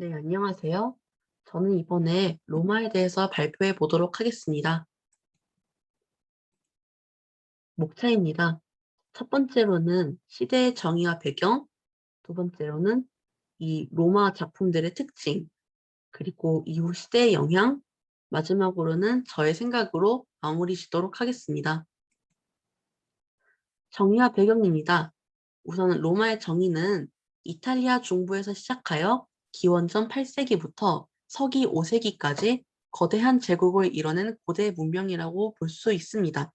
네, 안녕하세요. 저는 이번에 로마에 대해서 발표해 보도록 하겠습니다. 목차입니다. 첫 번째로는 시대의 정의와 배경, 두 번째로는 이 로마 작품들의 특징, 그리고 이후 시대의 영향, 마지막으로는 저의 생각으로 마무리 짓도록 하겠습니다. 정의와 배경입니다. 우선 로마의 정의는 이탈리아 중부에서 시작하여 기원전 8세기부터 서기 5세기까지 거대한 제국을 이뤄낸 고대 문명이라고 볼 수 있습니다.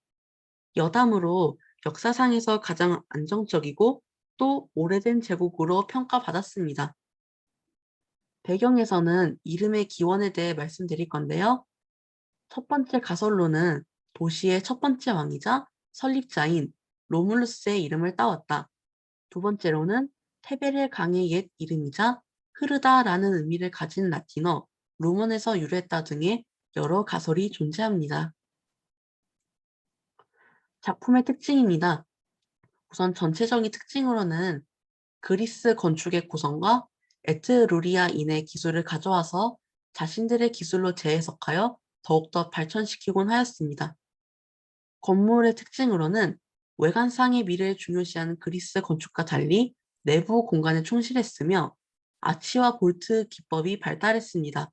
여담으로 역사상에서 가장 안정적이고 또 오래된 제국으로 평가받았습니다. 배경에서는 이름의 기원에 대해 말씀드릴 건데요. 첫 번째 가설로는 도시의 첫 번째 왕이자 설립자인 로물루스의 이름을 따왔다. 두 번째로는 테베레 강의 옛 이름이자 흐르다라는 의미를 가진 라틴어 루먼에서 유래했다 등의 여러 가설이 존재합니다. 작품의 특징입니다. 우선 전체적인 특징으로는 그리스 건축의 구성과 에트루리아인의 기술을 가져와서 자신들의 기술로 재해석하여 더욱더 발전시키곤 하였습니다. 건물의 특징으로는 외관상의 미래를 중요시하는 그리스 건축과 달리 내부 공간에 충실했으며 아치와 볼트 기법이 발달했습니다.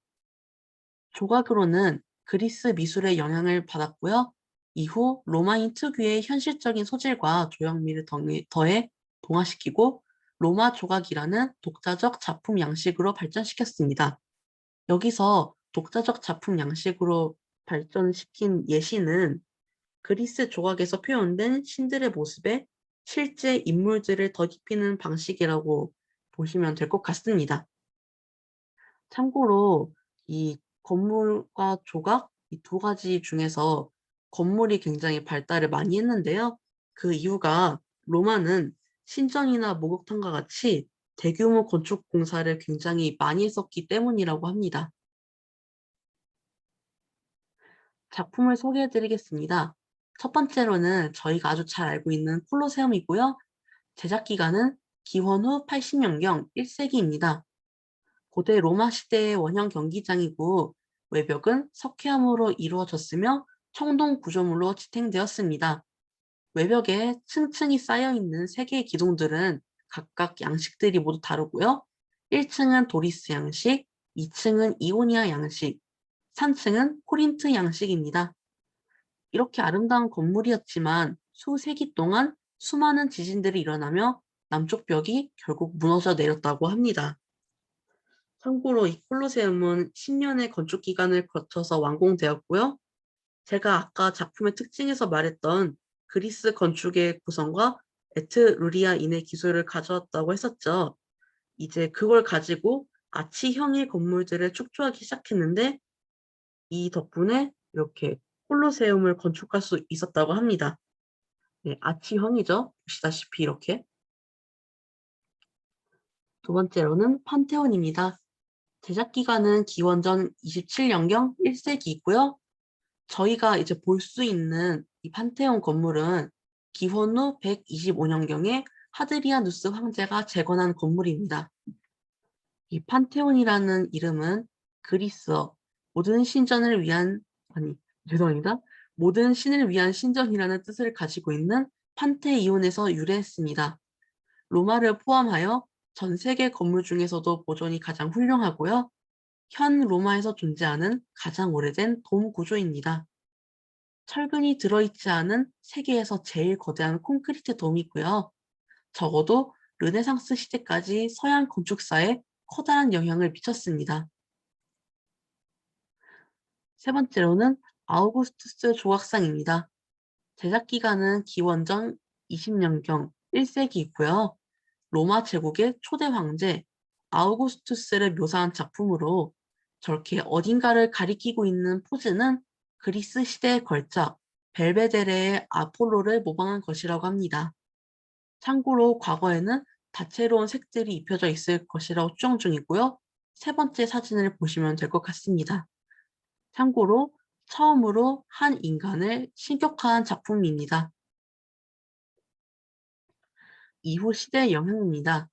조각으로는 그리스 미술의 영향을 받았고요. 이후 로마인 특유의 현실적인 소질과 조형미를 더해 동화시키고 로마 조각이라는 독자적 작품 양식으로 발전시켰습니다. 여기서 독자적 작품 양식으로 발전시킨 예시는 그리스 조각에서 표현된 신들의 모습에 실제 인물들을 덧입히는 방식이라고 보시면 될 것 같습니다. 참고로 이 건물과 조각 이 두 가지 중에서 건물이 굉장히 발달을 많이 했는데요. 그 이유가 로마는 신전이나 목욕탕과 같이 대규모 건축 공사를 굉장히 많이 했었기 때문이라고 합니다. 작품을 소개해 드리겠습니다. 첫 번째로는 저희가 아주 잘 알고 있는 콜로세움이고요. 제작 기간은 기원 후 80년경 1세기입니다. 고대 로마 시대의 원형 경기장이고 외벽은 석회암으로 이루어졌으며 청동 구조물로 지탱되었습니다. 외벽에 층층이 쌓여있는 세 개의 기둥들은 각각 양식들이 모두 다르고요. 1층은 도리스 양식, 2층은 이오니아 양식, 3층은 코린트 양식입니다. 이렇게 아름다운 건물이었지만 수세기 동안 수많은 지진들이 일어나며 남쪽 벽이 결국 무너져 내렸다고 합니다. 참고로 이 콜로세움은 10년의 건축 기간을 거쳐서 완공되었고요. 제가 아까 작품의 특징에서 말했던 그리스 건축의 구성과 에트루리아인의 기술을 가져왔다고 했었죠. 이제 그걸 가지고 아치형의 건물들을 축조하기 시작했는데 이 덕분에 이렇게 콜로세움을 건축할 수 있었다고 합니다. 네, 아치형이죠. 보시다시피 이렇게. 두 번째로는 판테온입니다. 제작 기간은 기원전 27년경 1세기 있고요. 저희가 이제 볼 수 있는 이 판테온 건물은 기원 후 125년경에 하드리아누스 황제가 재건한 건물입니다. 이 판테온이라는 이름은 그리스어 모든 신전을 위한 아니 죄송합니다. 모든 신을 위한 신전이라는 뜻을 가지고 있는 판테이온에서 유래했습니다. 로마를 포함하여 전 세계 건물 중에서도 보존이 가장 훌륭하고요. 현 로마에서 존재하는 가장 오래된 돔 구조입니다. 철근이 들어있지 않은 세계에서 제일 거대한 콘크리트 돔이고요. 적어도 르네상스 시대까지 서양 건축사에 커다란 영향을 미쳤습니다. 세 번째로는 아우구스투스 조각상입니다. 제작 기간은 기원전 20년경 1세기이고요. 로마 제국의 초대 황제 아우구스투스를 묘사한 작품으로 저렇게 어딘가를 가리키고 있는 포즈는 그리스 시대의 걸작 벨베데레의 아폴로를 모방한 것이라고 합니다. 참고로 과거에는 다채로운 색들이 입혀져 있을 것이라고 추정 중이고요. 세 번째 사진을 보시면 될 것 같습니다. 참고로 처음으로 한 인간을 신격화한 작품입니다. 이후 시대의 영향입니다.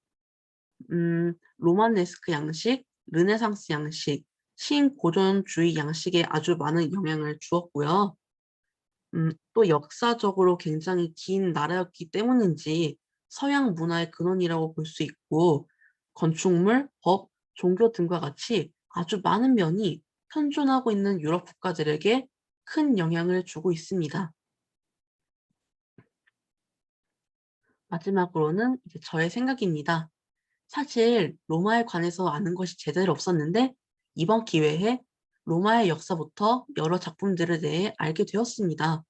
음, 로마네스크 양식, 르네상스 양식, 신고전주의 양식에 아주 많은 영향을 주었고요. 음, 또 역사적으로 굉장히 긴 나라였기 때문인지 서양 문화의 근원이라고 볼 수 있고 건축물, 법, 종교 등과 같이 아주 많은 면이 현존하고 있는 유럽 국가들에게 큰 영향을 주고 있습니다. 마지막으로는 이제 저의 생각입니다. 사실 로마에 관해서 아는 것이 제대로 없었는데 이번 기회에 로마의 역사부터 여러 작품들에 대해 알게 되었습니다.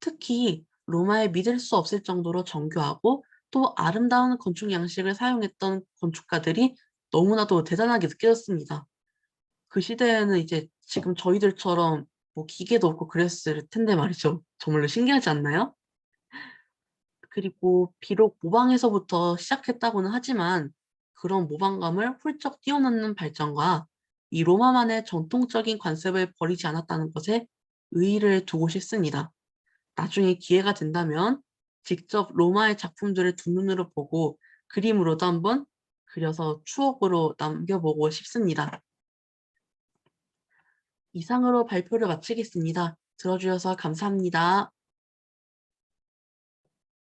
특히 로마의 믿을 수 없을 정도로 정교하고 또 아름다운 건축 양식을 사용했던 건축가들이 너무나도 대단하게 느껴졌습니다. 그 시대에는 이제 지금 저희들처럼 뭐 기계도 없고 그랬을 텐데 말이죠. 정말로 신기하지 않나요? 그리고 비록 모방에서부터 시작했다고는 하지만 그런 모방감을 훌쩍 뛰어넘는 발전과 이 로마만의 전통적인 관습을 버리지 않았다는 것에 의의를 두고 싶습니다. 나중에 기회가 된다면 직접 로마의 작품들을 두 눈으로 보고 그림으로도 한번 그려서 추억으로 남겨보고 싶습니다. 이상으로 발표를 마치겠습니다. 들어주셔서 감사합니다.